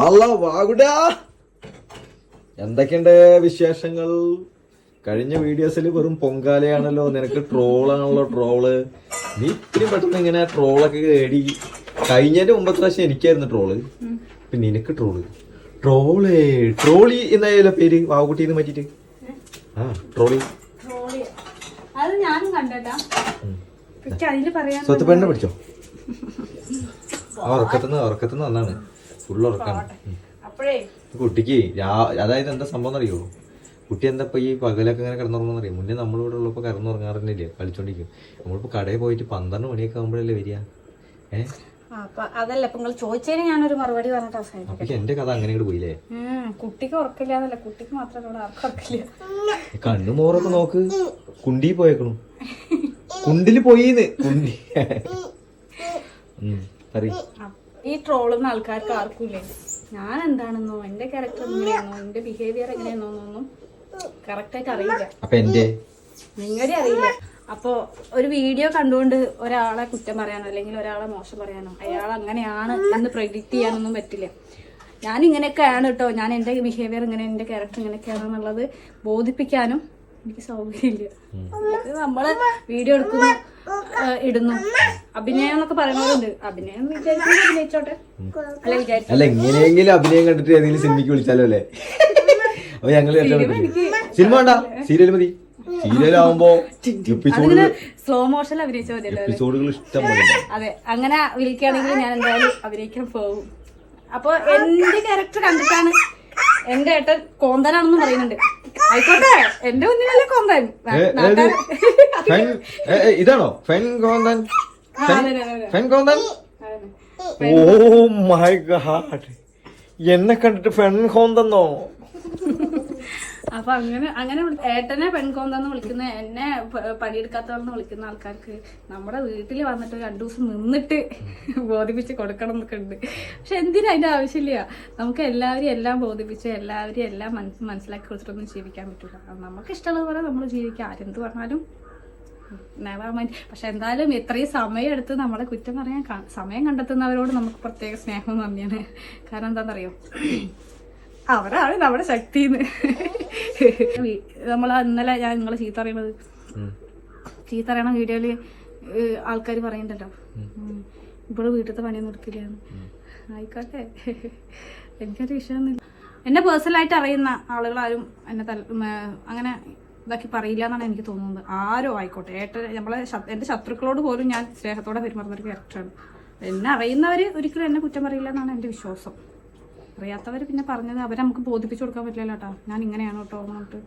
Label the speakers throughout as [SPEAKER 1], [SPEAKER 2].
[SPEAKER 1] അല്ല എന്തൊക്കെയുണ്ട് വിശേഷങ്ങൾ? കഴിഞ്ഞ വീഡിയോസിൽ വെറും പൊങ്കാലയാണല്ലോ. നിനക്ക് ട്രോളാണല്ലോ ട്രോൾ. നീ ഇത്രയും പെട്ടെന്ന് ഇങ്ങനെ ട്രോളൊക്കെ കേടി കഴിഞ്ഞതിന്റെ മുമ്പത്തെ പ്രാവശ്യം എനിക്കായിരുന്നു ട്രോൾ. പിന്നെ നിനക്ക് ട്രോൾ. ട്രോളേ. ട്രോളി എന്നായാലോ പേര് വാവുകുട്ടിന്ന് മാറ്റിട്ട് ആ ട്രോളി.
[SPEAKER 2] അത് ഞാനും കണ്ടട്ടാ
[SPEAKER 1] സ്വത്ത് പെണ്ണെ പിടിച്ചോ? ആ ഉറക്കത്തുനിന്ന് ഉറക്കത്തുനിന്ന് വന്നാണ്. ഫുൾ ഉറക്കാണ്
[SPEAKER 2] അപ്പോഴേ.
[SPEAKER 1] കുട്ടിക്ക് അതായത് എന്താ സംഭവം അറിയോ കുട്ടി എന്താ ഇപ്പൊ ഈ പകലൊക്കെ ഇങ്ങനെ കിടന്നുറങ്ങുന്ന അറിയാം മുന്നേ നമ്മളിവിടെ ഉള്ളപ്പോ കിടന്നുറങ്ങാറുന്നില്ലേ കളിച്ചോണ്ടിരിക്കും. നമ്മളിപ്പോ കടയിൽ പോയിട്ട് പന്ത്രണ്ട് മണിയൊക്കെ ആകുമ്പോഴല്ലേ വരിക? ഏഹ്
[SPEAKER 2] അതല്ല ഇപ്പൊ നിങ്ങൾ ചോദിച്ചതിന് ഞാനൊരു മറുപടി പറഞ്ഞിട്ട് അവസാനിപ്പിക്കാം.
[SPEAKER 1] എന്റെ കഥ അങ്ങനെ പോയില്ലേ?
[SPEAKER 2] കുട്ടിക്ക് ഉറക്കില്ല എന്നല്ല. കുട്ടിക്ക് മാത്രമേ ഇവിടെ ആർക്കും ഉറക്കില്ല.
[SPEAKER 1] കണ്ണു മോറൊക്കെ നോക്ക്. കുണ്ടി പോയേക്കണു. കുണ്ടിൽ പോയിന്ന്. കുണ്ടി. പറയ്.
[SPEAKER 2] ഈ ട്രോളുന്ന ആൾക്കാർക്ക് ആർക്കും ഇല്ലേ ഞാൻ എന്താണെന്നോ എന്റെ ക്യാരക്ടർ എങ്ങനെയാണോ എന്റെ ബിഹേവിയർ എങ്ങനെയാണോ എന്നൊന്നും കറക്റ്റ് ആയിട്ട് അറിയില്ല. നിങ്ങളുടെ അറിയില്ല. അപ്പോ ഒരു വീഡിയോ കണ്ടുകൊണ്ട് ഒരാളെ കുറ്റം പറയാനോ അല്ലെങ്കിൽ ഒരാളെ മോശം പറയാനോ അയാൾ അങ്ങനെയാണ് എന്ന് പ്രഡിക്റ്റ് ചെയ്യാനൊന്നും പറ്റില്ല. ഞാൻ ഇങ്ങനെയൊക്കെയാണ് കേട്ടോ ഞാൻ എന്റെ ബിഹേവിയർ ഇങ്ങനെ എന്റെ ക്യാരക്ടർ ഇങ്ങനെയൊക്കെയാണെന്നുള്ളത് ബോധിപ്പിക്കാനും എനിക്ക് സൗകര്യമില്ല. നമ്മൾ വീഡിയോ എടുക്കുന്നു ഇടുന്നു. അഭിനയം എന്നൊക്കെ പറയുന്നവരുണ്ട് അഭിനയം അഭിനയിച്ചോട്ടെ. അല്ല വിചാരിച്ചു
[SPEAKER 1] അല്ല എങ്ങനെയെങ്കിലും അഭിനയം കണ്ടിട്ട് ഏതെങ്കിലും സിനിമയ്ക്ക് വിളിച്ചാലോ അല്ലേ? അപ്പൊ ഞങ്ങൾ സിനിമ വേണ്ട സീരിയൽ മതി. എപ്പിസോഡുകൾ
[SPEAKER 2] സ്ലോ മോഷൻ അഭിനയിച്ച മതിയല്ലോ
[SPEAKER 1] എപ്പിസോഡുകൾ ഇഷ്ടം.
[SPEAKER 2] അതെ. അങ്ങനെ വിളിക്കുകയാണെങ്കിൽ ഞാൻ എന്തായാലും അഭിനയിക്കാൻ പോകും. അപ്പൊ എന്റെ ക്യാരക്ടർ കണ്ടിട്ടാണ് എന്റെ ഏട്ടൻ കോന്തനാണെന്ന് പറയുന്നുണ്ട്. ആയിക്കോട്ടെ എന്റെ കുഞ്ഞിനല്ലേ കോന്തൻ?
[SPEAKER 1] ഇതാണോ? ഫെൻ കോന്തൻ. ഫെൻ കോന്തൻ? Oh my god. എന്നെ കണ്ടിട്ട് ഫെൻ കോന്തന്നോ?
[SPEAKER 2] അപ്പൊ അങ്ങനെ അങ്ങനെ ഏട്ടനെ പെൺകോന്തെന്ന് വിളിക്കുന്ന എന്നെ പ- പണിയെടുക്കാത്തവെന്ന് വിളിക്കുന്ന ആൾക്കാർക്ക് നമ്മുടെ വീട്ടിൽ വന്നിട്ട് രണ്ടു ദിവസം നിന്നിട്ട് ബോധിപ്പിച്ച് കൊടുക്കണം എന്നൊക്കെ ഉണ്ട്. പക്ഷെ എന്തിനാ അതിന്റെ ആവശ്യമില്ല? നമുക്ക് എല്ലാവരും എല്ലാം ബോധിപ്പിച്ച് എല്ലാവരും എല്ലാം മനസ് മനസ്സിലാക്കി കൊടുത്തിട്ടൊന്നും ജീവിക്കാൻ പറ്റില്ല നമുക്ക് ഇഷ്ടമുള്ളത് പോലെ നമ്മൾ ജീവിക്കാം. ആരെന്ത് പറഞ്ഞാലും പക്ഷെ എന്തായാലും ഇത്രയും സമയം എടുത്ത് നമ്മളെ കുറ്റം പറയാൻ സമയം കണ്ടെത്തുന്നവരോട് നമുക്ക് പ്രത്യേക സ്നേഹം നന്ദിയാണ്. കാരണം എന്താണെന്നറിയോ? അവരാണ് നമ്മുടെ ശക്തിന്ന്. നമ്മൾ ഇന്നലെ ഞാൻ നിങ്ങളെ ചീത്ത അറിയണത് ചീത്ത അറിയണ വീഡിയോയിൽ ആൾക്കാർ പറയുന്നുണ്ടല്ലോ ഇപ്പോൾ വീട്ടിലത്തെ പണിയൊന്നും എടുക്കില്ല ആയിക്കോട്ടെ. എനിക്കൊരു വിഷയമൊന്നുമില്ല. എന്നെ പേഴ്സണലായിട്ട് അറിയുന്ന ആളുകളാരും എന്നെ തല അങ്ങനെ ഇതാക്കി പറയില്ല എന്നാണ് എനിക്ക് തോന്നുന്നത്. ആരോ ആയിക്കോട്ടെ. ഏട്ട നമ്മളെ എന്റെ എന്റെ ശത്രുക്കളോട് പോലും ഞാൻ സ്നേഹത്തോടെ പെരുമാറുന്ന ഒരു ക്യാരക്ടറാണ് എന്നെ അറിയുന്നവർ ഒരിക്കലും എന്നെ കുറ്റം പറയില്ല എന്നാണ് എന്റെ വിശ്വാസം. അറിയാത്തവർ പിന്നെ പറഞ്ഞത് അവരെ നമുക്ക് ബോധിപ്പിച്ചു കൊടുക്കാൻ പറ്റില്ലല്ലോ കേട്ടോ ഞാൻ ഇങ്ങനെയാണ് കേട്ടോ അങ്ങോട്ട്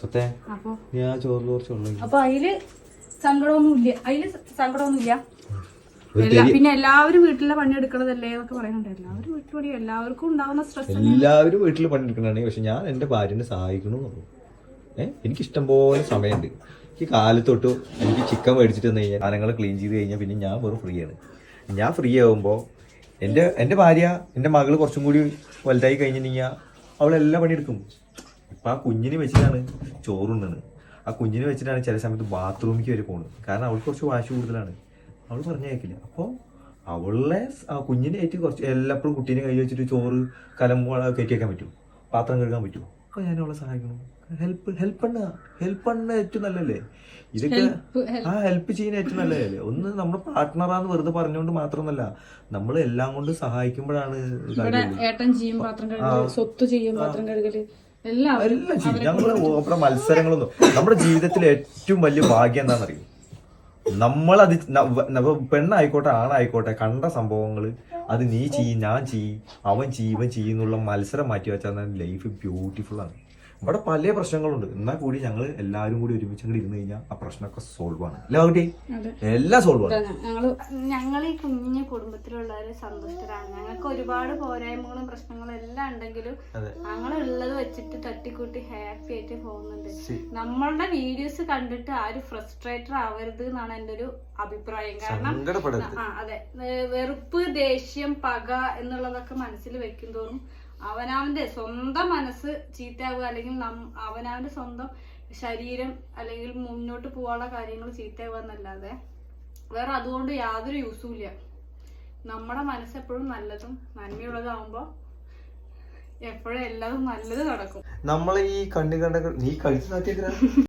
[SPEAKER 1] സത്യ?
[SPEAKER 2] അപ്പോൾ
[SPEAKER 1] ഞാൻ ചോറിൽ കുറച്ച് വെള്ളം
[SPEAKER 2] അപ്പൊ അതിൽ സങ്കടമൊന്നുമില്ല. അതിൽ സങ്കടമൊന്നുമില്ല. എല്ലാ- പിന്നെ എല്ലാവരും വീട്ടിലെ പണി എടുക്കണതല്ലേ എന്നൊക്കെ പറയുന്നുണ്ട്. എല്ലാവരും വീട്ടിൽ പണി എല്ലാവർക്കും ഉണ്ടാവുന്ന സ്ട്രെസ്
[SPEAKER 1] എല്ലാവരും വീട്ടിൽ പണി പണിയെടുക്കണാണെങ്കിൽ പക്ഷെ ഞാൻ എന്റെ ഭാര്യനെ സഹായിക്കണു ഏഹ് എനിക്ക് ഇഷ്ടം പോലെ സമയമുണ്ട്. എനിക്ക് കാലത്തൊട്ട് എനിക്ക് ചിക്കൻ മേടിച്ചിട്ട് വന്നു കഴിഞ്ഞാൽ സാധനങ്ങൾ ക്ലീൻ ചെയ്ത് കഴിഞ്ഞാൽ പിന്നെ ഞാൻ വെറും ഫ്രീ ആണ്. ഞാൻ ഫ്രീ ആകുമ്പോൾ എന്റെ എന്റെ ഭാര്യ എന്റെ മകൾ കുറച്ചും കൂടി വലുതായി കഴിഞ്ഞിട്ടുണ്ടെങ്കിൽ അവളെല്ലാം പണിയെടുക്കും. ഇപ്പം ആ കുഞ്ഞിനെ വെച്ചിട്ടാണ് ചോറുണ്ണത് ആ കുഞ്ഞിനെ വെച്ചിട്ടാണ് ചില സമയത്ത് ബാത്റൂമിലേക്ക് വരെ പോകുന്നത് കാരണം അവൾക്ക് കുറച്ച് വാശി കൂടുതലാണ്. അവൾ പറഞ്ഞു കേൾക്കില്ല അപ്പോൾ അവളെ ആ കുഞ്ഞിനെ ആയിട്ട് കുറച്ച് എല്ലാപ്പോഴും കുട്ടീനെ കൈ വെച്ചിട്ട് ചോറ് കലം കയറ്റി വെക്കാൻ പറ്റും. പാത്രം കഴുകാൻ പറ്റും. അപ്പോൾ ഞാൻ അവളെ സഹായിക്കണം. ഹെൽപ്പ് ഹെൽപ്പ് എണ്ണ ഹെൽപ്പ് എണ്ണ ഏറ്റവും നല്ലല്ലേ ഇതൊക്കെ ആ ഹെൽപ്പ് ചെയ്യുന്ന ഏറ്റവും നല്ലതല്ലേ? ഒന്ന് നമ്മുടെ പാർട്ട്ണറാന്ന് വെറുതെ പറഞ്ഞുകൊണ്ട് മാത്രമല്ല നമ്മൾ എല്ലാം കൊണ്ട് സഹായിക്കുമ്പോഴാണ്.
[SPEAKER 2] ഏട്ടൻ ചെയ്യും പാത്രം കഴുകൽ സ്വത്ത് ചെയ്യും പാത്രം കഴുകൽ. എല്ലാം
[SPEAKER 1] ചെയ്യും. നമ്മുടെ മത്സരങ്ങളൊന്നും. നമ്മുടെ ജീവിതത്തിലെ ഏറ്റവും വലിയ ഭാഗ്യം എന്താണെന്നറിയും? നമ്മളത് അത് പെണ്ണായിക്കോട്ടെ ആണായിക്കോട്ടെ കണ്ട സംഭവങ്ങൾ അത് നീ ചെയ്യും ഞാൻ ചെയ്യും അവൻ ചെയ്യും ഇവൻ ചെയ്യും എന്നുള്ള മത്സരം മാറ്റി വെച്ചാൽ ലൈഫ് ബ്യൂട്ടിഫുൾ ആണ്. ഇവിടെ പല പ്രശ്നങ്ങളുണ്ട്. എന്നാൽ കൂടി ഞങ്ങൾ എല്ലാവരും കൂടി ഒരുമിച്ച് അങ്ങോട്ട് ഇരുന്ന് കഴിഞ്ഞാൽ ആ പ്രശ്നമൊക്കെ സോൾവ് ആണ്. അല്ല കുട്ടി എല്ലാം സോൾവ് ആണ്.
[SPEAKER 2] ഞങ്ങൾ ഈ കുഞ്ഞു കുടുംബത്തിലുള്ളവര് സന്തുഷ്ടരാണ്. ഞങ്ങൾക്ക് ഒരുപാട് പോരായ്മകളും പ്രശ്നങ്ങളും എല്ലാം ഉണ്ടെങ്കിലും. ഞങ്ങൾ ഉള്ളത് വെച്ചിട്ട് തട്ടിക്കൂട്ടി ഹാപ്പി ആയിട്ട് പോകുന്നുണ്ട്.
[SPEAKER 1] നമ്മളുടെ
[SPEAKER 2] നമ്മളുടെ വീഡിയോസ് കണ്ടിട്ട് ആരും ഫ്രസ്ട്രേറ്റർ ആവരുത് എന്നാണ് എന്റെ ഒരു അഭിപ്രായം. കാരണം ആ അതെ. വെറുപ്പ് ദേഷ്യം പക എന്നുള്ളതൊക്കെ മനസ്സിൽ വെക്കും തോറും അവനവന്റെ സ്വന്തം മനസ്സ് ചീത്തയാവുക അല്ലെങ്കിൽ അവനവന്റെ സ്വന്തം ശരീരം അല്ലെങ്കിൽ മുന്നോട്ട് പോകാനുള്ള കാര്യങ്ങൾ ചീത്തയാവുക എന്നല്ലാതെ വേറെ അതുകൊണ്ട് യാതൊരു യൂസും ഇല്ല. നമ്മുടെ മനസ്സ് എപ്പോഴും നല്ലതും നന്മയുള്ളതാവുമ്പോ എപ്പോഴും എല്ലാതും നല്ലത് നടക്കും.
[SPEAKER 1] നമ്മൾ ഈ കണ്ണു കണ്ട നീ കഴിച്ചു